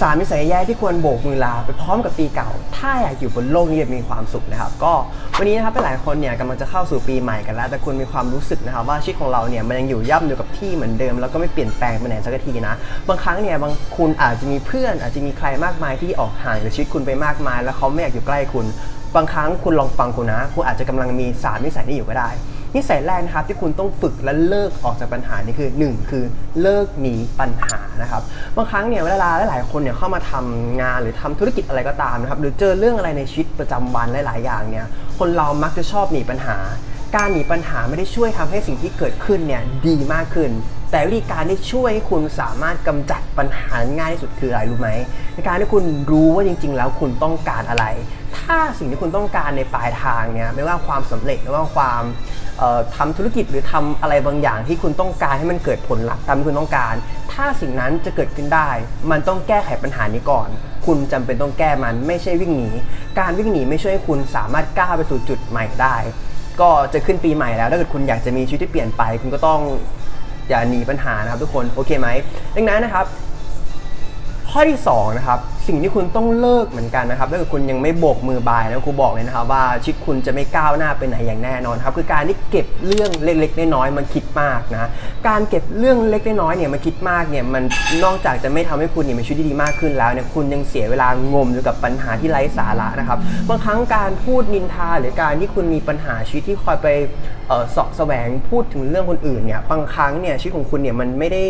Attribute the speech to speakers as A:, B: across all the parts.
A: สามนิสัยแย่ที่ควรโบกมือลาไปพร้อมกับปีเก่า ถ้าอยากอยู่บนโลกนี้แบบมีความสุขนะครับ ก็วันนี้นะครับหลายคนเนี่ยกำลังจะเข้าสู่ปีใหม่กันแล้ว แต่คุณมีความรู้สึกนะครับ ว่าชีวิตของเราเนี่ยมันยังอยู่ย่ำอยู่กับที่เหมือนเดิม แล้วก็ไม่เปลี่ยนแปลงไปไหนสักทีนะ บางครั้งเนี่ยบางคุณอาจจะมีเพื่อน อาจจะมีใครมากมายที่ออกห่างจากชีวิตคุณไปมากมาย แล้วเขาไม่อยากอยู่ใกล้คุณ บางครั้งคุณลองฟังคุณนะ คุณอาจจะกำลังมีสามนิสัยนี้อยู่ก็ได้ นิสัยแรกนะครับที่คุณต้องฝึกและเลิกออกจากปัญหานี่คือ 1 คือเลิกหนีปัญหานะครับบางครั้งเนี่ยเวลาหลายๆคนเนี่ยเข้ามาทำงานหรือทำธุรกิจอะไรก็ตามนะครับหรือเจอเรื่องอะไรในชีวิตประจำวันหลาย ๆ อย่างเนี่ยคนเรามักจะชอบหนีปัญหา การหนีปัญหาไม่ได้ช่วยทำให้สิ่งที่เกิดขึ้นเนี่ยดีมากขึ้น แต่วิธีการที่ช่วยให้คุณสามารถกำจัดปัญหาง่ายที่สุดคืออะไรรู้ไหมในการที่คุณรู้ว่าจริง ๆ แล้วคุณต้องการอะไร ถ้าสิ่งที่คุณต้องการในปลายทางเนี่ยไม่ว่าความสำเร็จไม่ว่าความเอ่อทำธุรกิจหรือทำอะไรบางอย่างที่คุณต้องการให้มันเกิดผลลัพธ์ตามที่คุณต้องการ ถ้าสิ่งนั้นจะเกิดขึ้นได้ มันต้องแก้ไขปัญหานี้ก่อน คุณจำเป็นต้องแก้มันไม่ใช่วิ่งหนี การวิ่งหนีไม่ช่วยให้คุณสามารถก้าวไปสู่จุดใหม่ได้ ก็จะขึ้นปีใหม่แล้วถ้าเกิดคุณอยากจะมีชีวิตที่เปลี่ยนไป คุณก็ต้องอย่าหนีปัญหานะครับทุกคนโอเคไหมดังนั้นนะครับ ข้อที่2นะครับสิ่งที่คุณต้องเลิกเหมือนกันนะครับถ้าเกิดคุณยังไม่โบกมือบายนะครูบอกเลยนะครับว่าชีวิตคุณจะไม่ก้าวหน้าไปไหนอย่างแน่นอนครับคือการที่เก็บเรื่องเล็กๆน้อยๆมาคิดมากนะการเก็บเรื่องเล็กน้อยๆเนี่ยมาคิดมากเนี่ยมันนอกจากจะไม่ทำให้คุณเนี่ยมีชีวิตที่ดีมากขึ้นแล้วเนี่ยคุณยังเสียเวลางมอยู่กับปัญหาที่ไร้สาระนะครับบางครั้งการพูดนินทา หรือการที่คุณมีปัญหาชีวิตที่คอยไปเออสาะแสวงพูดถึงเรื่องคนอื่นเนี่ยบางครั้งเนี่ยชีวิตของคุณเนี่ยมันไม่ได้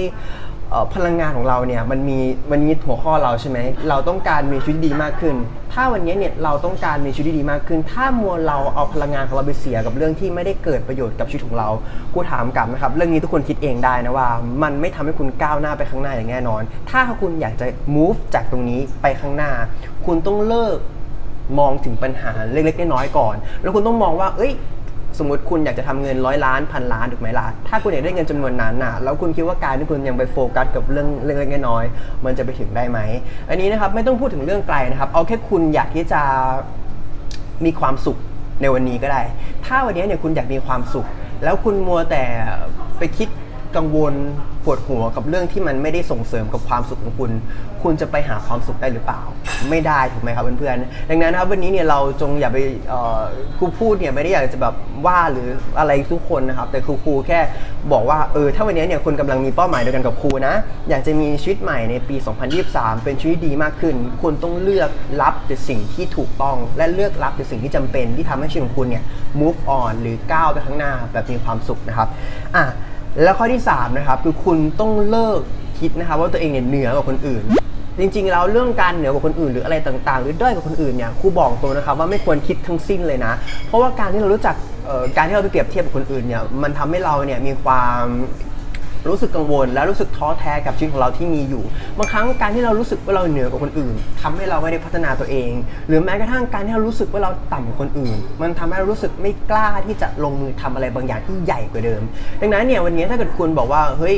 A: พลังงานของเราเนี่ยมันมีมันมีหัวข้อเราใช่ไหมเราต้องการมีชีวิตดีมากขึ้น ถ้าวันนี้เนี่ยเราต้องการมีชีวิตดีมากขึ้น ถ้ามัวเราเอาพลังงานของเราไปเสียกับเรื่องที่ไม่ได้เกิดประโยชน์กับชีวิตของเรากูถามกลับนะครับ เรื่องนี้ทุกคนคิดเองได้นะว่า มันไม่ทำให้คุณก้าวหน้าไปข้างหน้าอย่างแน่นอน ถ้าคุณอยากจะ move จากตรงนี้ไปข้างหน้า คุณต้องเลิกมองถึงปัญหาเล็กๆน้อยๆก่อน แล้วคุณต้องมองว่า เอ้ย สมมติคุณอยากจะทำเงินร้อยล้านพันล้านถูกไหมล่ะถ้าคุณอยากได้เงินจำนวนนั้นน่ะแล้วคุณคิดว่าการที่คุณยังไปโฟกัสกับเรื่องเล็กๆน้อยๆมันจะไปถึงได้ไหมอันนี้นะครับไม่ต้องพูดถึงเรื่องไกลนะครับ เอาแค่คุณอยากที่จะมีความสุขในวันนี้ก็ได้ ถ้าวันนี้เนี่ยคุณอยากมีความสุข แล้วคุณมัวแต่ไปคิด กังวลปวดหัวกับเรื่องที่มันไม่ได้ส่งเสริมกับความสุขของคุณ คุณจะไปหาความสุขได้หรือเปล่า ไม่ได้ถูกไหมครับเพื่อนๆดังนั้นนะครับวันนี้เนี่ยเราจงอย่าไปครูพูดเนี่ยไม่ได้อยากจะแบบว่าหรืออะไรทุกคนนะครับแต่ครูครูแค่บอกว่าเออถ้าวันนี้เนี่ยคุณกำลังมีเป้าหมายเดียวกันกับครูนะ อยากจะมีชีวิตใหม่ในปี 2023 เป็นชีวิตดีมากขึ้น คุณต้องเลือกรับแต่สิ่งที่ถูกต้อง และเลือกรับแต่สิ่งที่จำเป็นที่ทำให้ชีวิตของคุณเนี่ย move on หรือก้าวไปข้างหน้าแบบมีความสุขนะครับอะ แล้วข้อที่3นะครับคือคุณต้องเลิกคิดนะครับว่าตัวเองเนี่ยเหนือกว่าคนอื่น จริงๆแล้วเรื่องการเหนือกว่าคนอื่นหรืออะไรต่างๆ หรือด้อยกว่าคนอื่นเนี่ยครูบอกตัวนะครับว่าไม่ควรคิดทั้งสิ้นเลยนะ เพราะว่าการที่เรารู้จักการที่เราไปเปรียบเทียบกับคนอื่นเนี่ยมันทำให้เราเนี่ยมีความ รู้สึกกังวล และรู้สึกท้อแท้กับชีวิตของเราที่มีอยู่ บางครั้งการที่เรารู้สึกว่าเราเหนือกว่าคนอื่นทำให้เราไม่ได้พัฒนาตัวเอง หรือแม้กระทั่งการที่เรารู้สึกว่าเราต่ำกว่าคนอื่น มันทำให้เรารู้สึกไม่กล้าที่จะลงมือทำอะไรบางอย่างที่ใหญ่กว่าเดิม ดังนั้นเนี่ยวันนี้ถ้าเกิดคุณบอกว่าเฮ้ย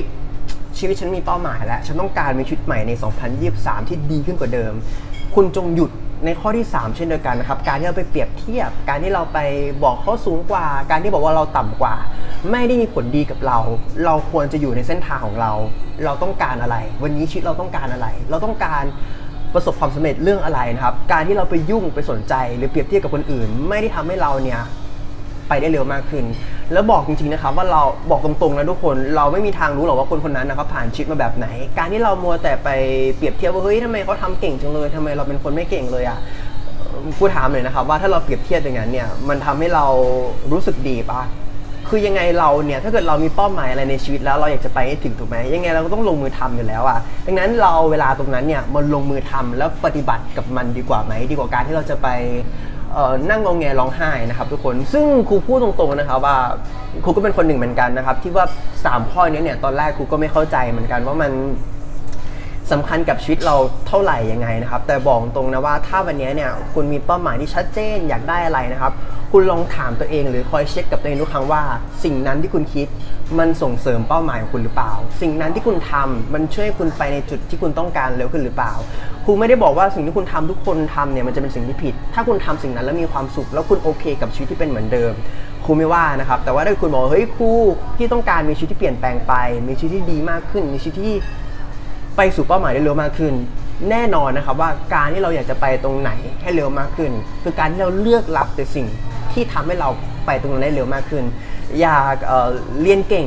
A: ชีวิตฉันมีเป้าหมายแล้ว ฉันต้องการมีชีวิตใหม่ใน 2023 ที่ดีขึ้นกว่าเดิม คุณจงหยุด ในข้อที่ 3 เช่นเดียวกันนะครับ การที่เราไปเปรียบเทียบ การที่เราไปบอกเขาสูงกว่า การที่บอกว่าเราต่ำกว่า ไม่ได้มีผลดีกับเรา เราควรจะอยู่ในเส้นทางของเรา เราต้องการอะไร วันนี้ชีวิตเราต้องการอะไร เราต้องการประสบความสำเร็จเรื่องอะไรนะครับ การที่เราไปยุ่งไปสนใจ หรือเปรียบเทียบกับคนอื่น ไม่ได้ทำให้เราเนี่ยไปได้เร็วมากขึ้น แล้วบอกจริงๆนะครับว่าเราบอกตรงๆนะทุกคนเราไม่มีทางรู้หรอกว่าคนคนนั้นนะครับผ่านชีวิตมาแบบไหน การที่เรามัวแต่ไปเปรียบเทียบว่าเฮ้ยทำไมเขาทำเก่งจังเลยทำไมเราเป็นคนไม่เก่งเลยอะกูถามเลยนะครับว่าถ้าเราเปรียบเทียบอย่างนั้นเนี่ยมันทำให้เรารู้สึกดีปะ คือยังไงเราเนี่ยถ้าเกิดเรามีเป้าหมายอะไรในชีวิตแล้วเราอยากจะไปให้ถึงถูกไหมยังไงเราก็ต้องลงมือทำอยู่แล้วอะดังนั้นเราเวลาตรงนั้นเนี่ยมันลงมือทำแล้วปฏิบัติกับมันดีกว่าไหมดีกว่าการที่เราจะไปนั่งงองแงร้องไห้นะครับทุกคนซึ่งครูพูดตรงๆนะครับว่าครูก็เป็นคนหนึ่งเหมือนกันนะครับที่ว่า 3 ข้อนี้เนี่ยตอนแรกครูก็ไม่เข้าใจเหมือนกันว่ามัน สำคัญกับชีวิตเราเท่าไหร่ยังไงนะครับ แต่บอกตรงนะว่าถ้าวันนี้เนี่ยคุณมีเป้าหมายที่ชัดเจนอยากได้อะไรนะครับ คุณลองถามตัวเองหรือคอยเช็คกับตัวเองทุกครั้งว่า สิ่งนั้นที่คุณคิดมันส่งเสริมเป้าหมายของคุณหรือเปล่า สิ่งนั้นที่คุณทำมันช่วยคุณไปในจุดที่คุณต้องการเร็วขึ้นหรือเปล่าครูไม่ได้บอกว่าสิ่งที่คุณทำทุกคนทำเนี่ยมันจะเป็นสิ่งที่ผิด ถ้าคุณทำสิ่งนั้นแล้วมีความสุข แล้วคุณโอเค กับชีวิตที่เป็นเหมือนเดิมครูไม่ว่านะครับ แต่ว่าถ้าคุณบอกเฮ้ยครูพี่ต้องการมีชีวิตที่เปลี่ยนแปลงไป มีชีวิตที่ดีมากขึ้น มีชีวิตที่ ไปสู่เป้าหมายได้เร็วมากขึ้น แน่นอนนะครับว่าการที่เราอยากจะไปตรงไหนให้เร็วมากขึ้น คือการที่เราเลือกรับแต่สิ่งที่ทำให้เราไปตรงนั้นได้เร็วมากขึ้น อยากเเรียนเก่ง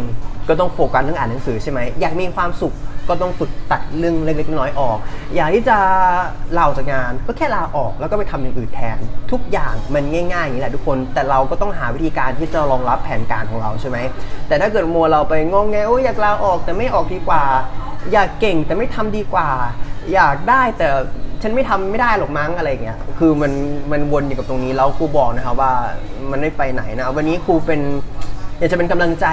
A: ก็ต้องโฟกัสเรื่องอ่านหนังสือใช่ไหมอยากมีความสุขก็ต้องฝึกตัดเรื่องเล็กๆน้อยๆออก อยากที่จะลาออกจากงานก็แค่ลาออกแล้วก็ไปทำอย่างอื่นแทน ทุกอย่างมันง่ายๆอย่างนี้แหละทุกคน แต่เราก็ต้องหาวิธีการที่จะรองรับแผนการของเราใช่ไหมแต่ถ้าเกิดมัวเราไปงงแงโอ้ยอยากลาออกแต่ไม่ออกดีกว่า อยากเก่งแต่ไม่ทำดีกว่า อยากได้แต่ฉันไม่ทำไม่ได้หรอกมั้งอะไรเงี้ยคือมันมันวนอยู่กับตรงนี้แล้วครูบอกนะครับว่ามันไม่ไปไหนนะวันนี้ครูเป็นอยากจะเป็นกำลังใจ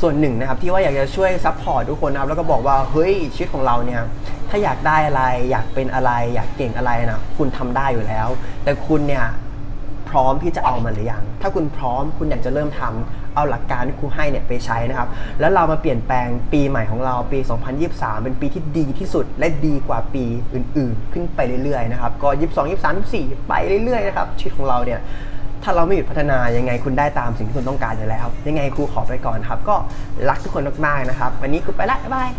A: ส่วนหนึ่งนะครับที่ว่าอยากจะช่วยซัพพอร์ตทุกคนนะครับแล้วก็บอกว่าเฮ้ยชีวิตของเราเนี่ยถ้าอยากได้อะไรอยากเป็นอะไร อยากเก่งอะไรนะคุณทำได้อยู่แล้ว แต่คุณเนี่ย พร้อมที่จะเอามันหรือยัง ถ้าคุณพร้อมคุณอยากจะเริ่มทำเอาหลักการที่ครูให้เนี่ยไปใช้นะครับ แล้วเรามาเปลี่ยนแปลงปีใหม่ของเราปี 2023 เป็นปีที่ดีที่สุด และดีกว่าปีอื่น ๆ ขึ้นไปเรื่อยๆนะครับ ก็ 22 23 24 ไปเรื่อยๆนะครับชีวิตของเราเนี่ยถ้าเราไม่หยุดพัฒนายังไงคุณได้ตามสิ่งที่คุณต้องการอยู่แล้ว ยังไงครูขอไปก่อนครับ ก็รักทุกคนมากๆนะครับ วันนี้ครูไปละบ๊ายบาย